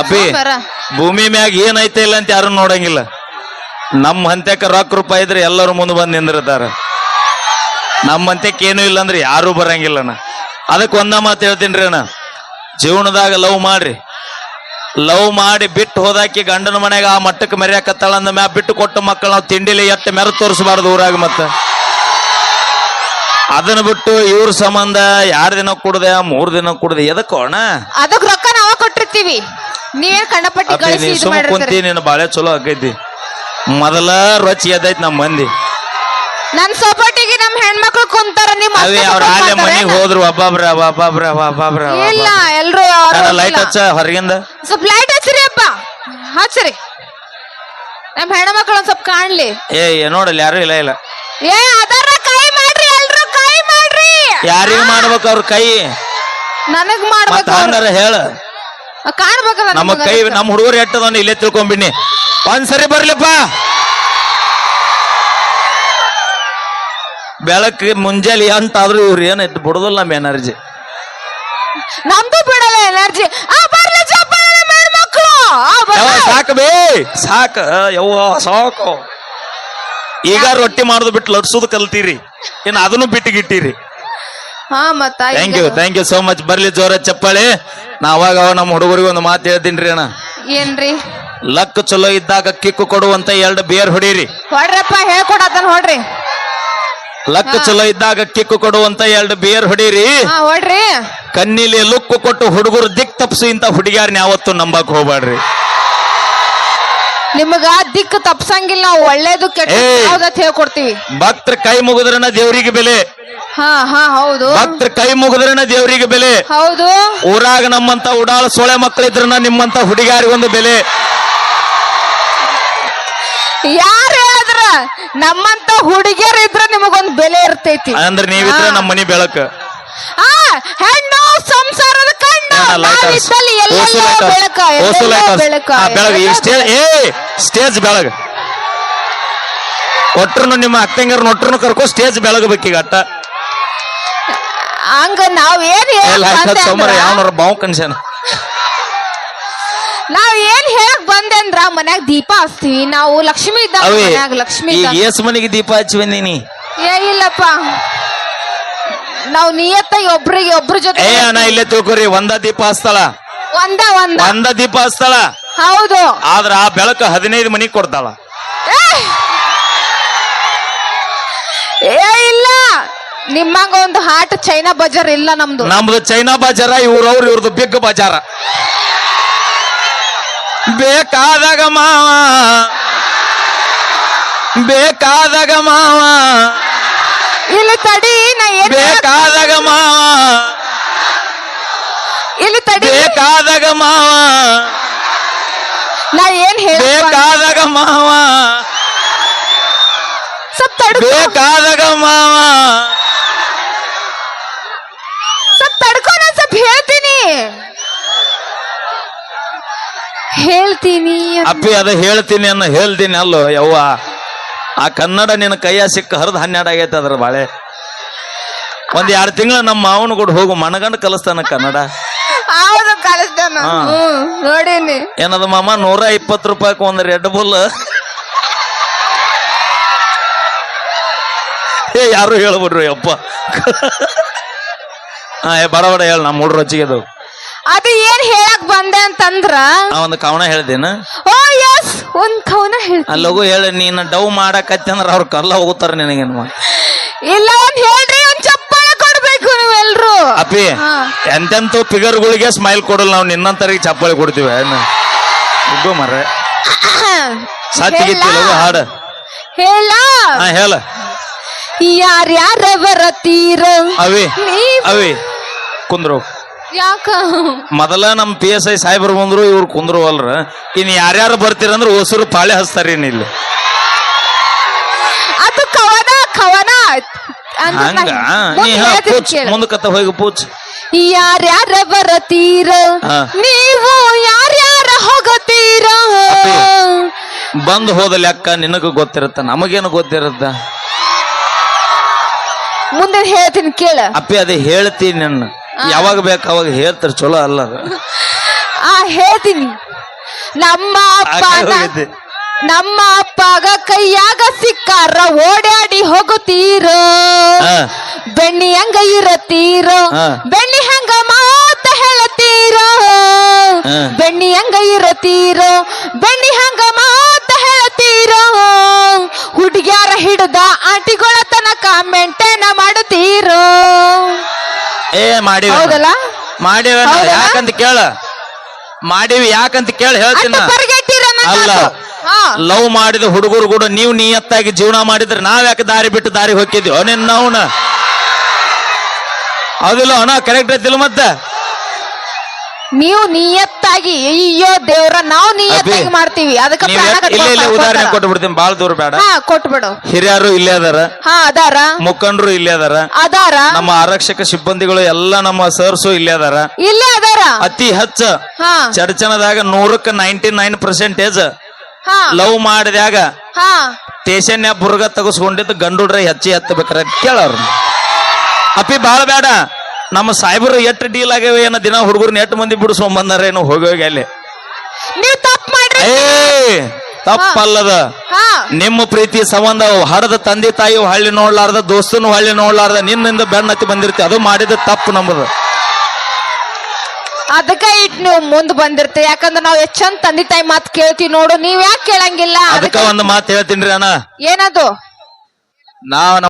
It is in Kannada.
ಅಪ್ಪಿ ಬರ ಭೂಮಿ ಮ್ಯಾಗ ಏನೈತೆ ಇಲ್ಲ ಅಂತ ಯಾರು ನೋಡಂಗಿಲ್ಲ. ನಮ್ಮ ಹಂತ್ಯಕ್ಕ ರೊಕ್ಕ ರೂಪಾಯಿ ಇದ್ರೆ ಎಲ್ಲರೂ ಮುಂದೆ ಬಂದು ನಿಂದಿರ್ತಾರ. ನಮ್ಮ ಹಂತ್ಯಕ್ಕೆ ಏನೂ ಇಲ್ಲ ಅಂದ್ರೆ ಯಾರು ಬರಂಗಿಲ್ಲಣ್ಣ ಅದಕ್ಕೆ ಒಂದ ಮಾತು ಹೇಳ್ತೀನಿ ರೀ ಅಣ್ಣ. ಜೀವನದಾಗ ಲವ್ ಮಾಡ್ರಿ. ಲವ್ ಮಾಡಿ ಬಿಟ್ಟು ಹೋದಾಕಿ ಗಂಡನ ಮನೆಗೆ ಆ ಮಟ್ಟಕ್ಕೆ ಮೆರೆಯಾಕತ್ತಾಳ ಅಂದ ಮ್ಯಾ ಬಿಟ್ಟು ಕೊಟ್ಟ ಮಕ್ಕಳು ನಾವು ತಿಂಡಿಲಿ ಎಟ್ಟು ಮೆರೆ ತೋರಿಸಬಾರ್ದು ಊರಾಗ ಮತ್ತ. ಅದನ್ನ ಬಿಟ್ಟು ಇವ್ರ ಸಂಬಂಧ ಯಾರ ದಿನ ಕುಡ್ದೆ ಮೂರ್ ದಿನ ಕುಡ್ದೆ ಎದಕ್ಕೋಣ ಅದಕ್ಕೆ ಅದಕ್ ರೊಕ್ಕ ನಾವ ಕೊಟ್ಟಿರ್ತೀವಿ. ನೀವೇ ಕಣ್ಣಪಟ್ಟಿ ಅಪ್ಪಿ ಕಳಿಸಿ ನೀ ಇದು ಸುಮ್ಮ ಕುಂತಿ ಮಾಡಿರ್ತೀರಿ ನೀನು ಬಾಳೆ ಚಲೋ ಆಗೈತಿ ಮೊದಲ ರೊಚ್ಚಿ ಎದ್ದೈತಿ ನಮ್ಮ ಮಂದಿ. ನನ್ ಸಪೋರ್ಟಿಗೆ ನಮ್ ಹೆಣ್ಮಕ್ಳು ಕುಂತಾರ ನಿಮ್ ಅವೇ ಅವ್ರ ಆಲೆ ಮನೆಗೆ ಹೋದ್ರು ಒಬ್ಬೊಬ್ರ ಒಬ್ಬೊಬ್ರ ಒಬ್ಬೊಬ್ರ ಇಲ್ಲ ಎಲ್ರು ಯಾರು ಲೈಟ್. ಹಚ್ಚ ಹೊರಗಿಂದ. ಸ್ವಲ್ಪ ಲೈಟ್ ಹಚ್ಚಿರಿ ಅಪ್ಪ. ಹಚ್ಚಿರಿ. ನಮ್ ಹೆಣ್ಮಕ್ಳು ಒಂದ್ ಸ್ವಲ್ಪ ಕಾಣ್ಲಿ. ಏ ಏ, ನೋಡಲ್ಲ ಯಾರು ಇಲ್ಲ ಇಲ್ಲ. ಏ ಅದರ ಯಾರಿಗ ಮಾಡ್ಬೇಕು ಅವ್ರ ಕೈ? ನನಗ್ ಮತ್ತ ಮಾಡ್ಬೇಕು ಅವ್ರು. ಹಂಗಾರ ಹೇಳ. ಕಾಣ್ಬೇಕಲ್ಲ ನಮ್ಮ ನಮಗ ಕೈ. ನಮ್ಮ ಹುಡುಗರು ಎಟ್ಟದನ್ನ ಇಲ್ಲೇ ತಿಳ್ಕೊಂಬಿಡ್ನಿ. ಒಂದ್ಸರಿ ಬರ್ಲಿಪ್ಪ. ಬೆಳಕ್ ಮುಂಜಾನೆ ಆದ್ರೂ ಇವ್ರು ಏನೈತಿ ಬಿಡುದಿಲ್ಲ ನಮ್ಮ ಎನರ್ಜಿ ನಮ್ದು ಬಿಡಲ್ಲ ಎನರ್ಜಿ ಆ ಬರ್ಲಿ ಚಪ್ಪಾಳೆ ನಮ್ಮ ಹೆಣ್ಮಕ್ಳು ಆ, ಬರ್ಲಿ. ಸಾಕು ಬೇ. ಸಾಕ. ಯವ್ವ ಸಾಕು. ಈಗ ರೊಟ್ಟಿ ಮಾಡುದು ಬಿಟ್ಟು ಲಟ್ಸೋದು ಕಲ್ತೀರಿ. ಇನ್ನು ಅದನ್ನು ಬಿಟ್ಟಿಗಿಟ್ಟಿರಿ. ಹಾ ಮತ್ತ thank you thank you so much ಬರ್ಲಿ ಜೋರ ಚಪ್ಪಾಳಿ. ನಾ ಅವಾಗ ಅವಾಗ ನಮ್ಮ ಹುಡುಗರಿಗೆ ಒಂದು ಮಾತು ಹೇಳ್ತೀನಿ ಅಣ್ಣ. ಏನ್ರಿ? ಲಕ್ ಚಲೋ ಇದ್ದಾಗ ಕಿಕ್ಕು ಕೊಡುವಂತ ಎರಡು ಬೇರ್ ಹೊಡೀರಿ. ಹೊಡ್ರಪ್ಪ ಹೇಳ್ಕೊಡತ್ತ ಹೊಡ್ರಿ. ಲಕ್ ಚಲೋ ಇದ್ದಾಗ ಕಿಕ್ಕು ಕೊಡುವಂತ ಎರಡು ಬೇರ್ ಹೊಡೀರಿ. ಹಾ ಹೊಡ್ರಿ. ಕಣ್ಣಿಲಿ ಲುಕ್ಕು ಕೊಟ್ಟು ಹುಡುಗರು ದಿಕ್ ತಪ್ಸು ಇಂತ ಹುಡುಗಿಯಾರನ್ನ ಯಾವತ್ತು ನಂಬಕ್ ಹೋಗ್ಬೇಡ್ರಿ ನಿಮಗ ದಿಕ್ಕು ತಪ್ಸಂಗಿಲ್ಲ ನಾವು ಒಳ್ಳೇದು ಕೆಟ್ಟ ಹೇಳ್ಕೊಡ್ತೀವಿ. ಭಕ್ತರ ಕೈ ಮುಗಿದ್ರನ ದೇವರಿಗೆ ಬೆಲೆ. ಹಾ ಹಾ ಹೌದು. ಭಕ್ತರ ಕೈ ಮುಗಿದ್ರನ ದೇವರಿಗೆ ಬೆಲೆ. ಹೌದು. ಊರಾಗ ನಮ್ಮಂತ ಉಡಾಳ ಸೊಳೆ ಮಕ್ಕಳಿದ್ರನ ನಿಮ್ಮಂತ ಹುಡುಗಾರಿಗೊಂದು ಬೆಲೆ. ಯಾರು ಹೇಳಿದ್ರ? ನಮ್ಮಂತ ಹುಡುಗಿಯರ್ ಇದ್ರ ನಿಮಗೊಂದು ಬೆಲೆ ಇರ್ತೈತಿ. ಅಂದ್ರೆ ನೀವಿದ್ರೆ ನಮ್ಮ ಮನಿ ಬೆಳಕ. ಆ ಹೆಣ್ಣು ಸಂಸಾರದ ಕಣ್ಣು. ನಾವಿದ್ದಲ್ಲಿ ಎಲ್ಲೆಲ್ಲೋ ಬೆಳಕ ಎಲ್ಲೆಲ್ಲೋ ಬೆಳಕ ಬೆಳಗ ಈ ಸ್ಟೇಜ್ ಏ ಸ್ಟೇಜ್ ಬೆಳಗ. ಒಟ್ರು ನಿಮ್ಮ ಅಕ್ಕಂಗಾರ ಒಟ್ರು ಕರ್ಕೊ ಸ್ಟೇಜ್ ಬೆಳಗಬೇಕೀಗ ಅಟ್ಟ. ಹಂಗ ನಾವ್ ಏನ್ ಯಾವನಾರ ಬಾವು ಕನ್ಸನ ನಾವ್ ಏನ್ ಹೇಳಕ್ ಬಂದೆ ಅಂದ್ರ ಮನ್ಯಾಗ ದೀಪ ಹಚ್ತೀವಿ. ನಾವು ಲಕ್ಷ್ಮಿ ಇದ್ದಾಗ ಅವೇ ಮನ್ಯಾಗ ಲಕ್ಷ್ಮಿ ಈಗ ಇದ್ದಾಗ ಏಸ್ ಮನೆಗೆ ದೀಪ ಹಚ್ಚಿ ಬಂದೀನಿ ಏ ಇಲ್ಲಪ್ಪ. ನಾವ್ ನಿಯತ್ತಾಗಿ ಒಬ್ರಿಗೆ ಒಬ್ರ ಜೊತೆ ಏ ಅಣ್ಣ ಇಲ್ಲೇ ತಿಳ್ಕೊರಿ ಒಂದ ದೀಪ ಹಚ್ತಾಳ. ಒಂದ ಒಂದ. ಒಂದ ದೀಪ ಹಚ್ತಾಳ. ಹೌದು. ಆದ್ರ ಆ ಬೆಳಕ ಹದಿನೈದು ಮನಿ ಕೊಡ್ತಾಳ. ನಿಮ್ಮಂಗ ಒಂದು ಹಾಟ್ ಚೈನಾ ಬಜಾರ್ ಇಲ್ಲ ನಮ್ದು. ನಮ್ದು ಚೈನಾ ಬಾಜಾರ ಇವ್ರವ್ರು ಇವ್ರದ್ದು ಬಿಗ್ ಬಜಾರ ಬೇಕಾದಾಗ ಮಾವ ಬೇಕಾದಾಗ ಮಾವ. ಇಲ್ಲಿ ತಡಿ ನಾ ಏನ್ ಬೇಕಾದಾಗ ಮಾವ. ಇಲ್ಲಿ ತಡಿ. ಬೇಕಾದಾಗ ಮಾವ. ನಾ ಏನ್ ಹೇಳ ಬೇಕಾದಾಗ ಮಾವ. ಸ್ವಲ್ಪ ತಡಿ ಬೇಕಾದಾಗ ಮಾವ ಸ್ವಲ್ಪ ತಡ್ಕೊ ನಾನ್ ಸ್ವಲ್ಪ ಹೇಳ್ತೀನಿ ಅಪ್ಪಿ ಅದ ಹೇಳ್ತೀನಿ ಅನ್ನ ಹೇಳ್ತೀನಿ ಅಲ್ಲೋ ಯವ್ವ. ಆ ಕನ್ನಡ ನಿನ್ನ ಕೈಯ ಸಿಕ್ಕ ಹರಿದು ಹನ್ನೆರಡು ಆಗೈತೆ ಅದ್ರ ಬಾಳೆ. ಒಂದ್ ಎರಡು ತಿಂಗಳ ನಮ್ಮ ಮಾವನ ಕೂಡ ಹೋಗು ಮನಗಂಡು ಕಲಿಸ್ತಾನ ಕನ್ನಡ. ಹೌದು ಕಳಿಸ್ತಾನ ಹಾ. ಹ್ಮ್ ನೋಡೀನಿ. ಏನದ ಮಾಮ ನೂರ ಇಪ್ಪತ್ತು ರೂಪಾಯಿಗೆ ಒಂದು ರೆಡ್ ಬುಲ್ ಏ ಯಾರು ಹೇಳ್ಬಿಡ್ರಿ ಅಪ್ಪ ಹಾ ಏ ಬಡ ಬಡ ಹೇಳ ನಮ್ಮ ಹುಡ್ರು ರೊಚ್ಚಿಗೆ ಅದು ಅದು ಏನ್ ಹೇಳಕ್ ಬಂದೆ ಅಂತಂದ್ರ ನಾ ಒಂದು ಕವನ ಹೇಳ್ದೇನ? ಓ ಎಸ್ ಒಂದ್ ಕವನ ಹೇಳ್ತೀನಿ. ಅಲ್ಲೋಗು ಹೇಳಿ ನೀನು ಡವ್ ಮಾಡಕತ್ತಿ ಅಂದ್ರೆ ಅವ್ರ ಕಲ್ಲ ಹೋಗುತ್ತಾರ ನಿನಗೇನು ಇಲ್ಲ ಒಂದ್ ಹೇಳ್ರಿ ಒಂದ್ ಚಪ್ಪಾಳ ಕೊಡ್ಬೇಕು ನೀವೆಲ್ರು. ಅಪ್ಪಿ ಹಾ. ಎಂತೆಂತ ಫಿಗರ್ಗಳಿಗೆ ಸ್ಮೈಲ್ ಕೊಡಲ್ಲ ನಾವು ನಿನ್ನಂತರಿಗೆ ಚಪ್ಪಾಳಿ ಕೊಡ್ತೀವಿ ಏನು? ಇದ್ದು ಮರ್ರೆ. ಸಾಚಿಗಿತ್ತಿ ಹಾಡ. ಹೇಳ. ಹಾ ಹೇಳ. ಯಾರ್ಯಾರ ತೀರ ಅವಿ ನೀವ್- ಅವಿ ಕುಂದ್ರು. ಯಾಕ? ಮೊದಲ ನಮ್ ಪಿ ಎಸ್ ಐ ಸಾಹೇಬ್ರು ಬಂದ್ರು ಇವ್ರು ಕುಂದ್ರು ಅಲ್ರ. ಇನ್ ಯಾರ್ಯಾರು ಬರ್ತೀರಂದ್ರ ಹೊಸರು ಪಾಳೆ ಹಚ್ತಾರ ಇಲ್ಲಿ. ಅದು ಕವನ ಕವನ. ಅಂತ ಹಂಗ? ನಾ- ನೀ ಮುಂದ್ ಹೇಳ್ತೀನಿ ಪೂಚ್ ಕೇಳು. ಮುಂದಕ್ಕತ್ತ ಹೋಗಿ ಪೂಚ್ ಯಾರ್ಯಾರ ಬರತೀರ? ಹಾ. ನೀವು ಯಾರ್ಯಾರ ಹೋಗತೀರ? ಬಂದು ಬಂದ್ ಹೋದ ಲೆಕ್ಕ ನಿನಗ ಗೊತ್ತಿರತ್ತ ನಮಗೇನು ಗೊತ್ತಿರುತ್ತ? ಮುಂದೆ ಹೇಳ್ತೀನಿ ಕೇಳ. ಅಪ್ಪಿ ಅದೇ ಹೇಳ್ತೀನಿ ನನ್ನ. ಯಾವಾಗ ಬೇಕು ಅವಾಗ ಹೇಳ್ತಾರ ಚಲೋ ಅಲ್ಲ ಅದು. ಆ ಹೇಳ್ತೀನಿ. ನಮ್ಮ ಹೋಗಿದ್ದೆ. ನಮ್ಮ ಅಪ್ಪಗ ಕೈಯಾಗ ಸಿಕ್ಕಾರ ಓಡಾಡಿ ಹೋಗುತ್ತೀರೋ. ಹಾ. ಬೆಣ್ಣಿ ಹಂಗ ಇರತ್ತೀರೋ. ಹಾ. ಬೆಣ್ಣಿ ಹಂಗ ಮಾತ ಹೇಳತ್ತೀರೋ. ಹಾ. ಬೆಣ್ಣಿ ಹಂಗ ಇರತ್ತೀರೋ. ಬೆಣ್ಣಿ ಹಂಗ ಮಾತ ಹೇಳತ್ತೀರೋ. ಹುಡುಗ್ಯಾರ ಹಿಡ್ದ ಆಂಟಿಗಳ ತನಕ ಮೆಂಟೇನ ಮಾಡುತ್ತೀರೋ. ಏ ಮಾಡಿವಿ ಹೌದಲ್ಲ? ಮಾಡಿವ? ಯಾಕಂತ ಕೇಳ? ಮಾಡಿವಿ ಯಾಕಂತ ಕೇಳ ಹೇಳ್ತೀನಿ? ಅಟ್ಟ ಪರಿಗೆಟ್ಟಿರ ಅಲ್ಲ ಲವ್ ಮಾಡಿದ ಹುಡುಗರು ಕೂಡ ನೀವು ನಿಯತ್ತಾಗಿ ಜೀವನ ಮಾಡಿದ್ರೆ ನಾವ್ ಯಾಕೆ ದಾರಿ ಬಿಟ್ಟು ದಾರಿ ಹೋಗಿದ್ವಿ ನಿನ್ನ ಅವನ. ಹೌದಿಲ್ಲ ಅಣ್ಣ ಕರೆಕ್ಟ್ ಐತಿಲ್ಲ ಮತ್ತೆ? ನೀವು ನಿಯತ್ತಾಗಿ ಅಯ್ಯೋ ದೇವ್ರ ನಾವು ನಿಯತ್ತಾಗಿ ಮಾಡ್ತೀವಿ. ಅದಕ್ಕೆ ನೀವ್ ಪ್ರಾಣ ಇಲ್ಲೇ ಇಲ್ಲೇ ಉದಾಹರಣೆ ಕೊಟ್ಟು ಬಿಡ್ತೀನಿ ಬಾಳ ದೂರ ಬೇಡ. ಹಾ ಕೊಟ್ಬಿಡು. ಹಿರಿಯರು ಇಲ್ಲೇ ಅದಾರ. ಹಾ ಅದಾರ. ಮುಖಂಡರು ಇಲ್ಲೇ ಅದಾರ. ಅದಾರ. ನಮ್ಮ ಆರಕ್ಷಕ ಸಿಬ್ಬಂದಿಗಳು ಎಲ್ಲ ನಮ್ಮ ಸರ್ಸು ಇಲ್ಲೇ ಅದಾರ. ಇಲ್ಲೇ ಅದಾರ. ಅತಿ ಹೆಚ್ಚ ಹಾ. ಚರ್ಚನದಾಗ ನೂರಕ್ಕೆ ನೈಂಟಿ ನೈನ್ ಪರ್ಸೆಂಟೇಜ್ ಹಾ. ಲವ್ ಮಾಡಿದಾಗ ಹಾ. ಸ್ಟೇಷನ್ ಬುರ್ಗ ತಗಸ್ಕೊಂಡಿದ್ದು ಗಂಡುಡ್ರೆ ಹೆಚ್ಚಿ ಹತ್ತಬೇಕ್ರೆ ಕೇಳೋರು. ಅಪ್ಪಿ ಬಾಳ ಬೇಡ. ನಮ್ಮ ಸಾಹೇಬರು ಎಷ್ಟು ಡೀಲ್ ಆಗ್ಯಾವ ಏನ ದಿನ ಹುಡುಗರು ಎಟ್ಟು ಮಂದಿ ಬಿಡಿಸ್ಕೊಂಡ್ ಬಂದಾರ ಏನೋ ಹೋಗಿ ಹೋಗಿ ಅಲ್ಲಿ. ನೀವು ತಪ್ಪು ಮಾಡ್ರಿ. ಏ ತಪ್ಪಲ್ಲದ. ಹಾ. ನಿಮ್ಮ ಪ್ರೀತಿ ಸಂಬಂಧ ಹರದ ತಂದೆ ತಾಯಿ ಹಳ್ಳಿ ನೋಡ್ಲಾರ್ದ ದೋಸ್ತನು ಹಳ್ಳಿ ನೋಡ್ಲಾರ್ದ ನಿನ್ನಿಂದ ಬೆನ್ನತ್ತಿ ಬಂದಿರ್ತಿ. ಅದು ಮಾಡಿದ ತಪ್ಪು ನಮ್ಮದು ಅದಕ್ಕ ಇಟ್ ನೀವು ಮುಂದ್ ಬಂದಿರ್ತಿ. ಯಾಕಂದ್ರೆ ನಾವ್ ಎಷ್ಟ್ ಚಂದ ತಂದೆ ತಾಯಿ ಮಾತ್ ಕೇಳ್ತೀವಿ ನೋಡು. ನೀವ್ ಯಾಕೆ ಕೇಳಂಗಿಲ್ಲ? ಅದಕ್ಕ ಅದಕ್ಕ ಒಂದು ಮಾತು ಹೇಳ್ತೀನಿ ಅಣ್ಣ. ಏನದು? ನಾವ್